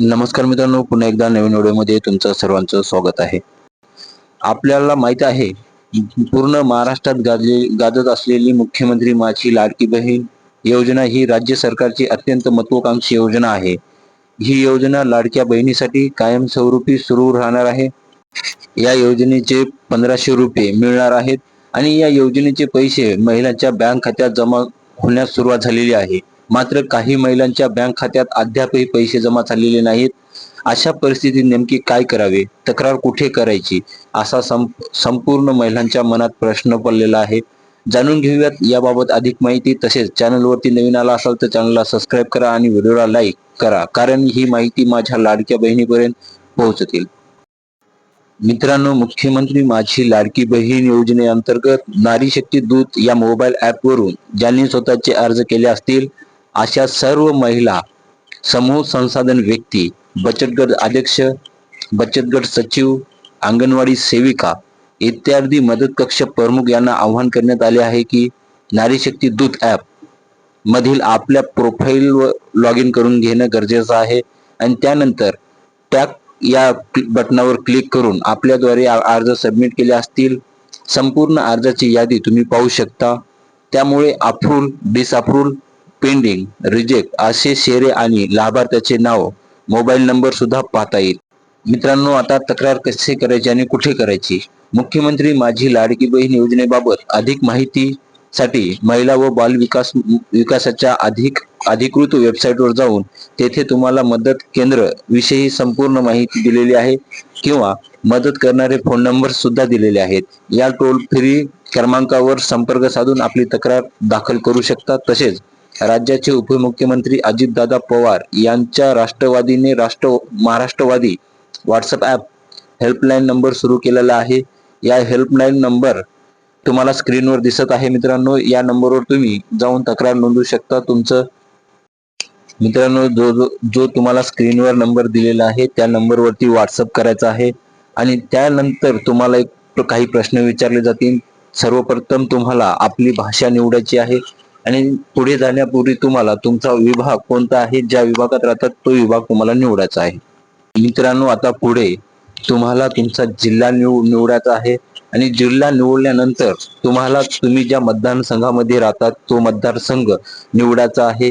नमस्कार मित्रांनो पुन्हा एकदा नवीन व्हिडिओमध्ये तुमचं सर्वांचं स्वागत आहे. आपल्याला माहीत आहे पूर्ण महाराष्ट्रात गाजले गाजत असलेली मुख्यमंत्री माझी लाडकी बहीण योजना ही राज्य सरकारची अत्यंत महत्वाकांक्षी योजना आहे. ही योजना लाडक्या बहिणीसाठी कायमस्वरूपी सुरू राहणार आहे. या योजनेचे पंधराशे रुपये मिळणार आहेत आणि या योजनेचे पैसे महिलांच्या बँक खात्यात जमा होण्यास सुरुवात झालेली आहे. मात्र काही महिलांच्या बँक खात्यात अद्यापही पैसे जमा झालेले नाहीत. अशा परिस्थितीत नेमकी काय करावे? तक्रार कुठे करायची? असा संपूर्ण महिलांच्या मनात प्रश्न पडलेला आहे. जाणून घेऊयात याबाबत अधिक माहिती. तसेच चॅनलवरती नवीन आला असाल तर चॅनलला सबस्क्राईब करा आणि व्हिडिओला लाईक करा कारण ही माहिती माझ्या लाडक्या बहिणीपर्यंत पोहोचतील. मित्रांनो मुख्यमंत्री माझी लाडकी बहीण योजनेअंतर्गत नारी शक्ती दूत या मोबाईल ऍपवरून ज्यांनी स्वतःचे अर्ज केले असतील अशा सर्व महिला समूह संसाधन व्यक्ती बचत गट अध्यक्ष बचत गट सचिव अंगणवाडी सेविका इत्यादी मदत कक्ष प्रमुख यांना आवाहन करण्यात आले आहे की नारी शक्ती दूत ॲप मधील आपल्या प्रोफाईलवर लॉग इन करून घेणं गरजेचं आहे. आणि त्यानंतर टॅप या बटनावर क्लिक करून आपल्याद्वारे अर्ज सबमिट केले असतील. संपूर्ण अर्जाची यादी तुम्ही पाहू शकता. त्यामुळे अप्रूव्ह डिसअप्रूव्ह पेंडिंग रिजेक्ट असे शेरे आणि लाभार्थ्याचे नाव मोबाईल नंबर सुद्धा पाहता येईल. मित्रांनो आता तक्रार कसे करायची आणि कुठे करायची? मुख्यमंत्री माझी लाडकी बहीण योजनेबाबत अधिक माहितीसाठी महिला व बाल विकास विकासाच्या अधिक अधिकृत वेबसाईटवर जाऊन तेथे तुम्हाला मदत केंद्र विषयी संपूर्ण माहिती दिलेली आहे किंवा मदत करणारे फोन नंबर सुद्धा दिलेले आहेत. या टोल फ्री क्रमांकावर संपर्क साधून आपली तक्रार दाखल करू शकता. तसेच राज्याचे उपमुख्यमंत्री अजितदादा पवार यांच्या राष्ट्रवादीने राष्ट्र महाराष्ट्रवादी व्हॉट्सअप ॲप हेल्पलाईन नंबर सुरू केलेला आहे. या हेल्पलाईन नंबर तुम्हाला स्क्रीनवर दिसत आहे मित्रांनो. या नंबरवर तुम्ही जाऊन तक्रार नोंदवू शकता. तुमचं मित्रांनो जो जो जो तुम्हाला स्क्रीनवर नंबर दिलेला आहे त्या नंबरवरती व्हॉट्सअप करायचा आहे. आणि त्यानंतर तुम्हाला एक काही प्रश्न विचारले जातील. सर्वप्रथम तुम्हाला आपली भाषा निवडायची आहे. आणि पुढे जाण्यापूर्वी तुम्हाला तुमचा विभाग कोणता आहे? ज्या विभागात राहतात तो विभाग तुम्हाला निवडायचा आहे. मित्रांनो आता पुढे तुम्हाला तुमचा जिल्हा निव निवडायचा आहे. आणि जिल्हा निवडल्यानंतर तुम्हाला तुम्ही ज्या मतदान संघामध्ये राहतात तो मतदारसंघ निवडायचा आहे.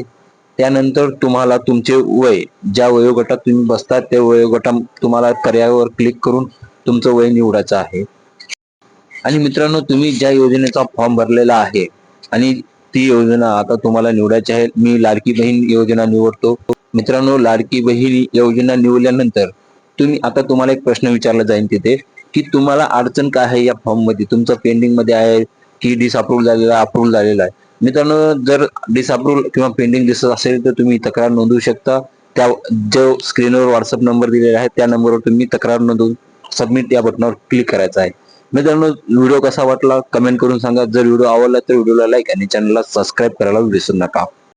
त्यानंतर तुम्हाला तुमचे वय ज्या वयोगटात तुम्ही बसतात त्या वयोगटा तुम्हाला पर्यायावर क्लिक करून तुमचं वय निवडायचं आहे. आणि मित्रांनो तुम्ही ज्या योजनेचा फॉर्म भरलेला आहे आणि ती योजना आता तुम्हाला निवडायची आहे. मी लाडकी बहीण योजना निवडतो. मित्रांनो लाडकी बहीण योजना निवडल्यानंतर तुम्ही आता तुम्हाला एक प्रश्न विचारला जाईल तिथे की तुम्हाला अडचण काय आहे या फॉर्ममध्ये तुमचं पेंडिंगमध्ये आहे की डिसअप्रूव्ह झालेला आहे अप्रूव्ह झालेला आहे? मित्रांनो जर डिसअप्रूव्ह किंवा पेंडिंग दिसत असेल तर तुम्ही तक्रार नोंदवू शकता. त्या जो स्क्रीनवर व्हॉट्सअप नंबर दिलेला आहे त्या नंबरवर तुम्ही तक्रार नोंदवून सबमिट या बटनावर क्लिक करायचं आहे. मित्रांनो व्हिडिओ कसा वाटला? कमेंट करून सांगा. जर व्हिडिओ आवडला तर व्हिडिओला लाईक आणि चॅनलला सबस्क्राईब करायला विसरू नका.